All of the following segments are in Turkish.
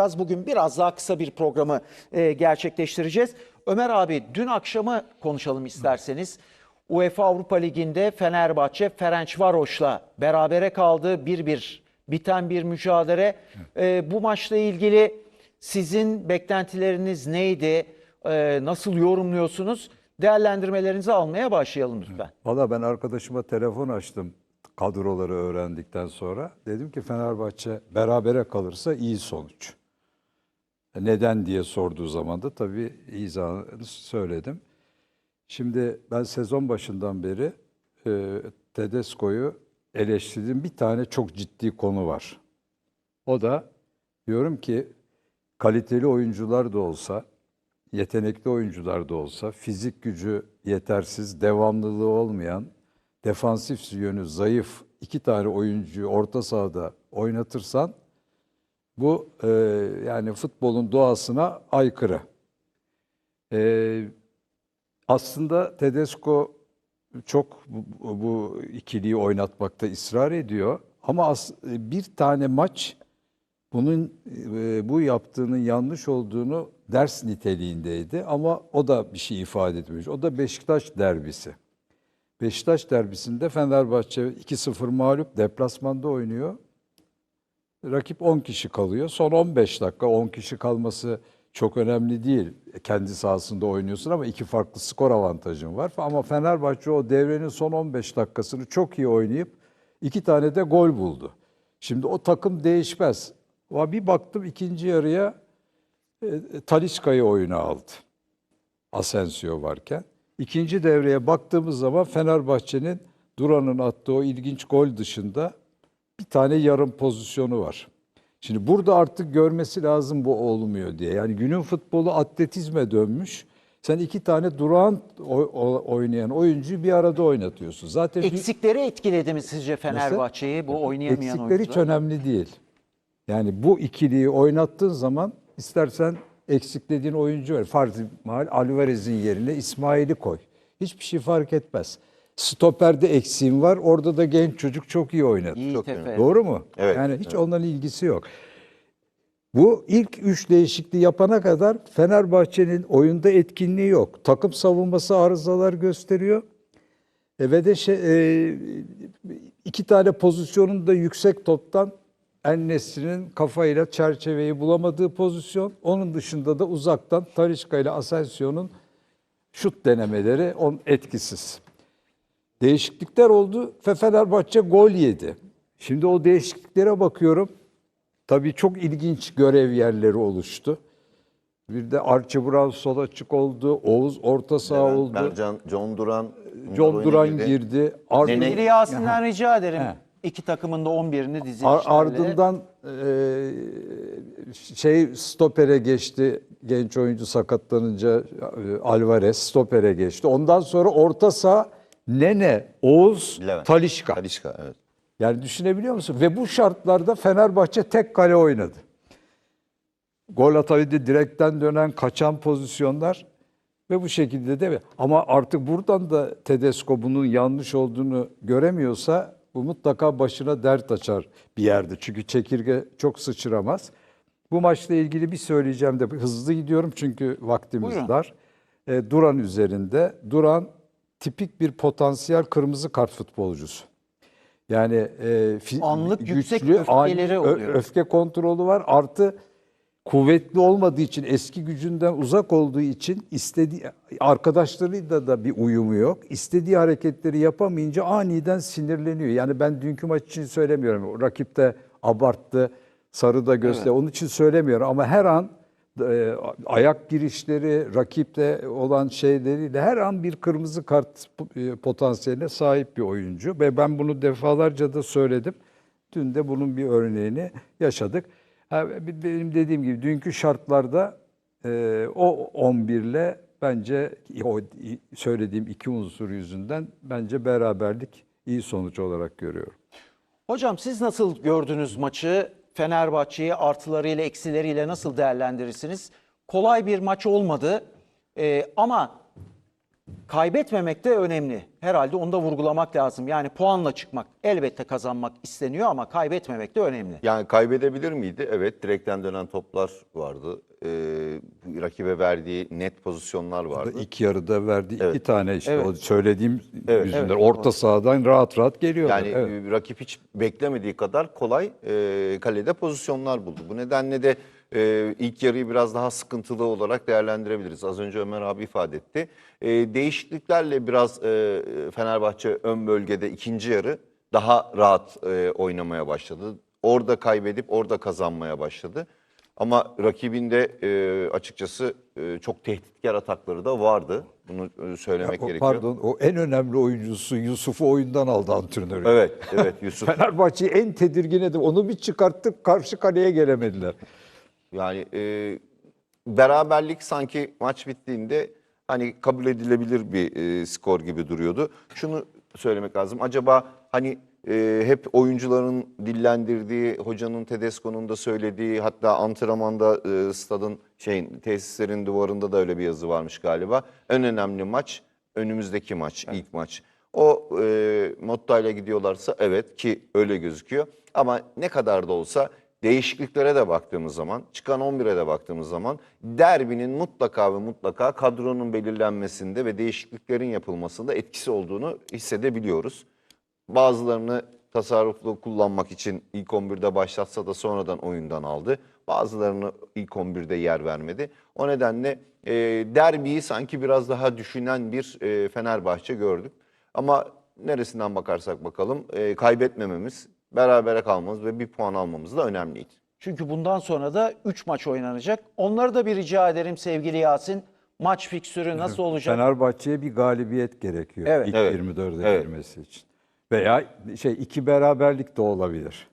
Bugün biraz daha kısa bir programı e, gerçekleştireceğiz. Ömer abi dün akşamı konuşalım isterseniz. UEFA Avrupa Ligi'nde Fenerbahçe Ferencvaros'la berabere kaldı. 1-1 biten bir mücadele. E, bu maçla ilgili sizin beklentileriniz neydi? E, nasıl yorumluyorsunuz? Değerlendirmelerinizi almaya başlayalım lütfen. Valla ben arkadaşıma telefon açtım kadroları öğrendikten sonra. Dedim ki Fenerbahçe berabere kalırsa iyi sonuç. Neden diye sorduğu zaman da tabii izahını söyledim. Şimdi ben sezon başından beri e, Tedesco'yu eleştirdiğim bir tane çok ciddi konu var. O da diyorum ki kaliteli oyuncular da olsa, yetenekli oyuncular da olsa, fizik gücü yetersiz, devamlılığı olmayan, defansif yönü zayıf iki tane oyuncuyu orta sahada oynatırsan bu e, yani futbolun doğasına aykırı. E, aslında Tedesco çok bu, bu ikiliyi oynatmakta ısrar ediyor. Ama as- bir tane maç bunun e, bu yaptığının yanlış olduğunu ders niteliğindeydi. Ama o da bir şey ifade etmiş. O da Beşiktaş derbisi. Beşiktaş derbisinde Fenerbahçe 2-0 mağlup deplasmanda oynuyor. Rakip 10 kişi kalıyor. Son 15 dakika 10 kişi kalması çok önemli değil. Kendi sahasında oynuyorsun ama iki farklı skor avantajın var. Ama Fenerbahçe o devrenin son 15 dakikasını çok iyi oynayıp iki tane de gol buldu. Şimdi o takım değişmez. Ama bir baktım ikinci yarıya e, Talisca'yı oyuna aldı. Asensio varken. İkinci devreye baktığımız zaman Fenerbahçe'nin Duran'ın attığı o ilginç gol dışında bir tane yarım pozisyonu var. Şimdi burada artık görmesi lazım bu olmuyor diye. Yani günün futbolu atletizme dönmüş. Sen iki tane duran oynayan oyuncuyu bir arada oynatıyorsun. Zaten Eksikleri etkiledi mi sizce Fenerbahçe'yi bu oynayamayan Eksikleri hiç oyuncular? önemli değil. Yani bu ikiliyi oynattığın zaman istersen eksiklediğin oyuncu var. Farz mahal Alvarez'in yerine İsmail'i koy. Hiçbir şey fark etmez. Stoper'de eksiğin var. Orada da genç çocuk çok iyi oynadı. Yiğit Çok. Doğru mu? Evet, Yani hiç onların ilgisi yok. Bu ilk üç değişikliği yapana kadar Fenerbahçe'nin oyunda etkinliği yok. Takım savunması arızalar gösteriyor. E, ve de şey, e, iki tane pozisyonun da yüksek toptan Ennesri'nin kafayla çerçeveyi bulamadığı pozisyon. Onun dışında da uzaktan Talisca ile Asensio'nun şut denemeleri on etkisiz. Değişiklikler oldu ve Fenerbahçe gol yedi. Şimdi o değişikliklere bakıyorum. Tabii çok ilginç görev yerleri oluştu. Bir de Archie Brown sol açık oldu. Oğuz orta saha Levent oldu. Mercan, John Duran. John Duran girdi. Ard- Nene- Biri Yasin'den rica ederim. He. İki takımın da 11'ini Ar- dizilişlerle. ardından e, şey stopere geçti. Genç oyuncu sakatlanınca e, Alvarez stopere geçti. Ondan sonra orta saha Nene, Oğuz, Levent. Talişka. Talişka evet. Yani düşünebiliyor musun? Ve bu şartlarda Fenerbahçe tek kale oynadı. Gol atabildi, direkten dönen, kaçan pozisyonlar ve bu şekilde de ama artık buradan da Tedesco bunun yanlış olduğunu göremiyorsa bu mutlaka başına dert açar bir yerde. Çünkü çekirge çok sıçramaz. Bu maçla ilgili bir söyleyeceğim de hızlı gidiyorum çünkü vaktimiz Buyurun. dar. E, Duran üzerinde. Duran tipik bir potansiyel kırmızı kart futbolcusu. Yani e, Anlık yüksek güçlü, öfkeleri ani oluyor. öfke kontrolü var. Artı kuvvetli olmadığı için, eski gücünden uzak olduğu için istediği arkadaşlarıyla da bir uyumu yok. İstediği hareketleri yapamayınca aniden sinirleniyor. Yani ben dünkü maç için söylemiyorum. Rakip de abarttı, sarı da göster. Onun için söylemiyorum ama her an ayak girişleri, rakipte olan şeyleriyle her an bir kırmızı kart e, potansiyeline sahip bir oyuncu ve ben bunu defalarca da söyledim. Dün de bunun bir örneğini yaşadık. Benim dediğim gibi dünkü şartlarda e, o 11 ile bence o söylediğim iki unsur yüzünden bence beraberlik iyi sonuç olarak görüyorum. Hocam siz nasıl gördünüz maçı? Fenerbahçe'yi artılarıyla eksileriyle nasıl değerlendirirsiniz? Kolay bir maç olmadı Ee, ama kaybetmemek de önemli. Herhalde onu da vurgulamak lazım. Yani puanla çıkmak elbette kazanmak isteniyor ama kaybetmemek de önemli. Yani kaybedebilir miydi? Evet, direkten dönen toplar vardı. Ee, rakibe verdiği net pozisyonlar vardı. İlk yarıda verdiği iki Evet. tane işte Evet. o söylediğim Evet, yüzünden evet. orta sahadan rahat rahat geliyorlar. Yani Evet. e, rakip hiç beklemediği kadar kolay e, kalede pozisyonlar buldu. Bu nedenle de e, ilk yarıyı biraz daha sıkıntılı olarak değerlendirebiliriz. Az önce Ömer abi ifade etti. E, değişikliklerle biraz e, Fenerbahçe ön bölgede ikinci yarı daha rahat e, oynamaya başladı. Orada kaybedip orada kazanmaya başladı. Ama rakibinde e, açıkçası e, çok tehditkar atakları da vardı. Bunu e, söylemek O, gerekiyor. pardon o en önemli oyuncusu Yusuf'u oyundan aldı antrenörü. Evet, evet Yusuf. Fenerbahçe'yi en tedirgin edip onu bir çıkarttık karşı kaleye gelemediler. Yani e, beraberlik sanki maç bittiğinde hani kabul edilebilir bir e, skor gibi duruyordu. Şunu söylemek lazım. Acaba hani e, hep oyuncuların dillendirdiği, hocanın Tedesco'nun da söylediği, hatta antrenmanda e, stadın şeyin tesislerin duvarında da öyle bir yazı varmış galiba. En önemli maç önümüzdeki maç, ilk maç. O e, mottayla gidiyorlarsa evet ki öyle gözüküyor. Ama ne kadar da olsa değişikliklere de baktığımız zaman, çıkan 11'e de baktığımız zaman derbinin mutlaka ve mutlaka kadronun belirlenmesinde ve değişikliklerin yapılmasında etkisi olduğunu hissedebiliyoruz. Bazılarını tasarruflu kullanmak için ilk 11'de başlatsa da sonradan oyundan aldı. Bazılarını ilk 11'de yer vermedi. O nedenle e, derbiyi sanki biraz daha düşünen bir e, Fenerbahçe gördük. Ama neresinden bakarsak bakalım e, kaybetmememiz, berabere kalmamız ve bir puan almamız da önemliydi. Çünkü bundan sonra da 3 maç oynanacak. Onları da bir rica ederim sevgili Yasin. Maç fiksürü nasıl olacak? Fenerbahçe'ye bir galibiyet gerekiyor Evet. ilk Evet. 24'e Evet. girmesi için. Veya şey iki beraberlik de olabilir.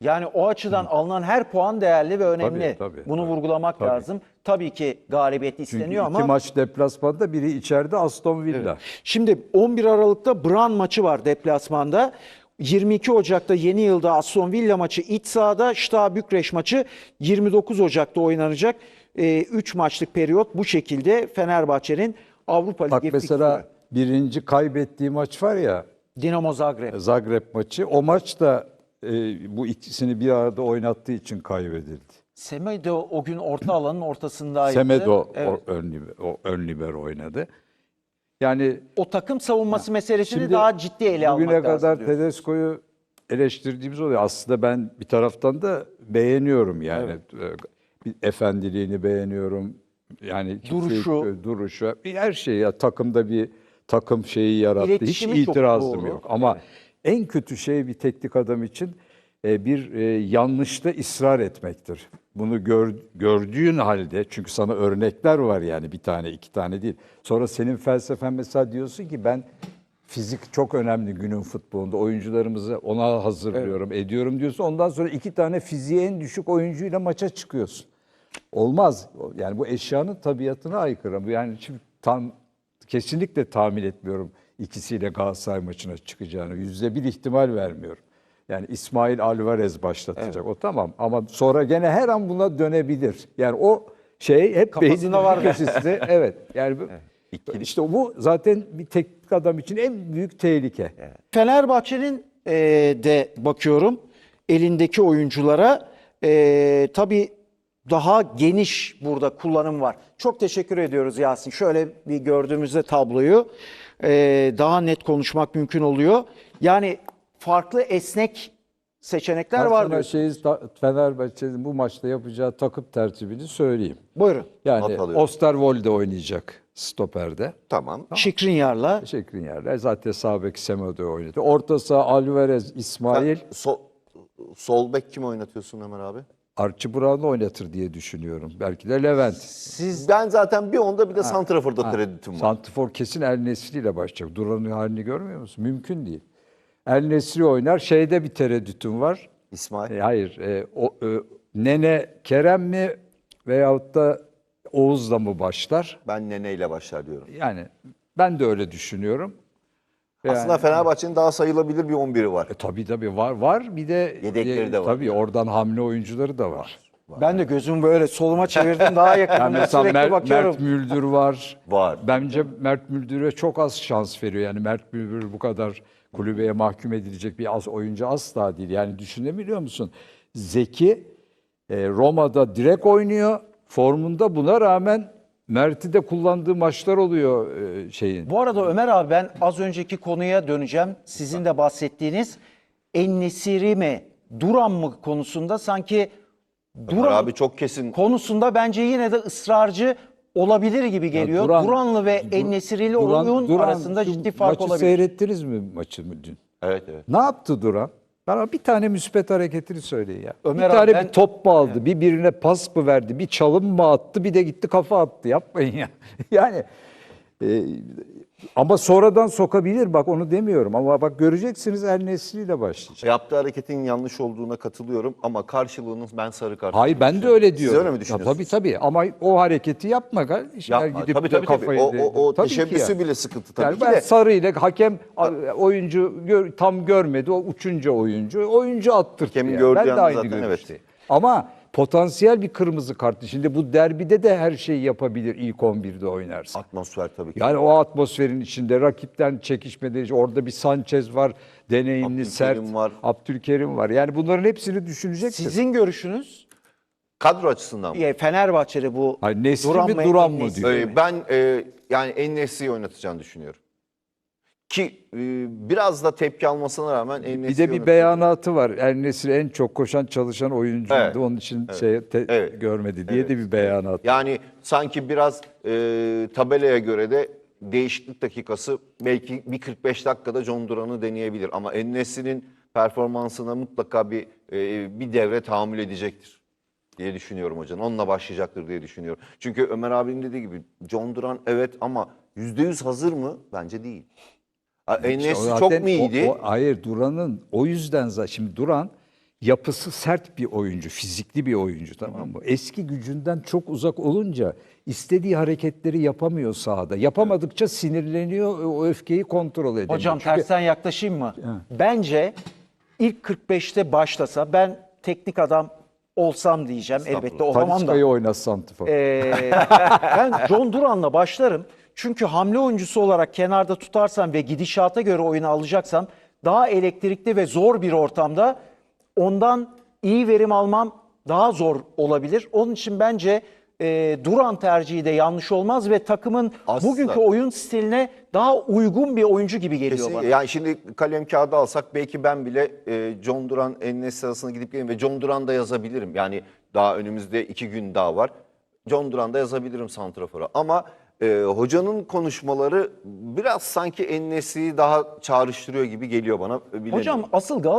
Yani o açıdan alınan her puan değerli ve önemli. Tabii, tabii, Bunu tabii. vurgulamak Tabii. lazım. Tabii ki galibiyet Çünkü isteniyor iki ama maç deplasmanda biri içeride Aston Villa. Şimdi 11 Aralık'ta Bran maçı var deplasmanda. 22 Ocak'ta Yeni Yılda Aston Villa maçı iç sahada, Steaua Bükreş maçı 29 Ocak'ta oynanacak. 3 maçlık periyot bu şekilde Fenerbahçe'nin Avrupa Bak Ligi mesela birinci kaybettiği maç var ya Dinamo Zagreb. Zagreb maçı. O maç da e, bu ikisini bir arada oynattığı için kaybedildi. Semedo o gün orta alanın ortasındaydı. Semedo Evet. o, ön, liber, o ön libero oynadı. Yani O takım savunması meselesini Şimdi daha ciddi ele almak bugüne lazım kadar diyorsun. Tedesco'yu eleştirdiğimiz oluyor. Aslında ben bir taraftan da beğeniyorum yani. Ee, bir Efendiliğini beğeniyorum. Yani Duruşu. duruşu, her şey ya takımda bir takım şeyi yarattı. Hiç İletişimi çok itirazım yok. Ama en kötü şey bir teknik adam için e, bir e, yanlışta ısrar etmektir. Bunu gör, gördüğün halde çünkü sana örnekler var yani bir tane iki tane değil. Sonra senin felsefen mesela diyorsun ki ben fizik çok önemli günün futbolunda. Oyuncularımızı ona hazırlıyorum, ediyorum diyorsun. Ondan sonra iki tane fiziği en düşük oyuncuyla maça çıkıyorsun. Olmaz. Yani bu eşyanın tabiatına aykırı. Yani şimdi tam kesinlikle tahmin etmiyorum ikisiyle Galatasaray maçına çıkacağını. Yüzde bir ihtimal vermiyorum. Yani İsmail Alvarez başlatacak. O tamam ama sonra gene her an buna dönebilir. Yani o şey hep Kafasında var köşesinde. evet. Yani bu, işte bu zaten bir teknik adam için en büyük tehlike. Fenerbahçe'nin e, de bakıyorum elindeki oyunculara e, tabii daha geniş burada kullanım var. Çok teşekkür ediyoruz Yasin. Şöyle bir gördüğümüzde tabloyu e, daha net konuşmak mümkün oluyor. Yani farklı esnek seçenekler var sana diyorsun. şeyi, ta- Fenerbahçe'nin bu maçta yapacağı takım tertibini söyleyeyim. Buyurun. Yani Not alıyorum. Osterwolde oynayacak stoperde. Tamam. Şikrinyar'la Teşekkür yerler. Zaten sağ bek Semedo oynadı. Orta saha Alvarez, İsmail, Sol, sol bek kim oynatıyorsun Ömer abi? Archie Brown'u oynatır diye düşünüyorum. Belki de Levent. siz Ben zaten bir onda bir de Santrafor'da tereddütüm var. Santifor kesin El Nesri ile başlayacak. Duran'ın halini görmüyor musun? Mümkün değil. El Nesri oynar. Şeyde bir tereddütüm var. İsmail. E, hayır. e, o, e, Nene Kerem mi veyahut da Oğuz'la mı başlar? Ben Nene ile başlar diyorum. Yani ben de öyle düşünüyorum. Aslında Fenerbahçe'nin daha sayılabilir bir 11'i var. E, tabii tabii var var bir de Yedekleri de var. Tabii oradan hamle oyuncuları da var. Ben de gözümü böyle soluma çevirdim daha yakınım. Yani mesela Sürekli Mert, bakıyorum. Mert Müldür var. Var. Bence Mert Müldür'e çok az şans veriyor. Yani Mert Müldür bu kadar kulübeye mahkum edilecek bir az oyuncu asla değil. Yani düşünebiliyor musun? Zeki e, Roma'da direkt oynuyor. Formunda buna rağmen Mert'i de kullandığı maçlar oluyor e, şeyin. Bu arada Ömer abi ben az önceki konuya döneceğim. Sizin de bahsettiğiniz Ennesiri mi, Duran mı konusunda sanki Ömer Duran abi çok kesin konusunda bence yine de ısrarcı olabilir gibi geliyor. Duran- Duranlı ve Du- Ennesiri'li Duran- oyun Duran, arasında ciddi fark maçı olabilir. seyrettiniz mi maçı dün? Evet evet. Ne yaptı Duran? Bana bir tane müspet hareketini söyleyin ya. Ömer bir abi tane ben- bir top mu aldı, bir birine pas mı verdi, bir çalım mı attı, bir de gitti kafa attı. Yapmayın ya. yani e, ama sonradan sokabilir bak onu demiyorum ama bak göreceksiniz El Nesri ile başlayacak. Yaptığı hareketin yanlış olduğuna katılıyorum ama karşılığını ben sarı kart. Hayır ben de öyle Siz diyorum. öyle mi Ya düşünüyorsunuz? tabii tabii ama o hareketi yapma kardeşim. Yapma. Gidip tabii tabii, tabii. O, o, o Tabii teşebbüsü ya. bile sıkıntı tabii Yani ki ben de. sarı ile hakem oyuncu gör- tam görmedi. O uçunca oyuncu. Oyuncu attırdı. Hakemin yani. gördüğü Ben de aynı zaten görüşteyim. evet. Ama potansiyel bir kırmızı kartı. Şimdi bu derbide de her şeyi yapabilir ilk 11'de oynarsa. Atmosfer tabii ki. Yani o atmosferin içinde rakipten çekişmede orada bir Sanchez var, deneyimli, Abdülkerim sert, var. Abdülkerim var. Yani bunların hepsini düşüneceksin. Sizin görüşünüz Kadro açısından mı? e, Fenerbahçe'de bu Hayır, Nesri mi, Duran mı diyor. Ee, ben e, yani En-Nesyri'yi oynatacağını düşünüyorum. Ki e, biraz da tepki almasına rağmen En-Nesyri Bir de bir beyanatı var. El Nesri en çok koşan çalışan oyuncuydu. Evet. Onun için şey te- Evet. görmedi diye de bir beyanat. Yani sanki biraz e, tabelaya göre de değişiklik dakikası belki bir 45 dakikada John Duran'ı deneyebilir. Ama En-Nesyri'nin performansına mutlaka bir e, bir devre tahammül edecektir diye düşünüyorum hocam. Onunla başlayacaktır diye düşünüyorum. Çünkü Ömer abinin dediği gibi John Duran evet ama %100 hazır mı? Bence değil. Ha, İşte çok mu iyiydi? o- o- hayır Duran'ın o yüzden zaten şimdi Duran yapısı sert bir oyuncu, fizikli bir oyuncu tamam mı? Eski gücünden çok uzak olunca istediği hareketleri yapamıyor sahada. Yapamadıkça sinirleniyor, o öfkeyi kontrol edemiyor. Hocam Çünkü- tersten yaklaşayım mı? Bence ilk 45'te başlasa ben teknik adam olsam diyeceğim. Elbette olamam da. Talisca'yı oynat Santifor. Ee, ben John Duran'la başlarım. Çünkü hamle oyuncusu olarak kenarda tutarsam ve gidişata göre oyunu alacaksam daha elektrikli ve zor bir ortamda ondan iyi verim almam daha zor olabilir. Onun için bence e, Duran tercihi de yanlış olmaz ve takımın Asla. bugünkü oyun stiline daha uygun bir oyuncu gibi geliyor Kesinlikle. bana. Yani şimdi kalem kağıdı alsak belki ben bile e, John Duran Enes arasına gidip geleyim ve John Duran da yazabilirim. Yani daha önümüzde iki gün daha var. John Duran da yazabilirim santrafora. Ama e, hocanın konuşmaları biraz sanki Enes'i daha çağrıştırıyor gibi geliyor bana. Bilemiyorum. Hocam asıl Gal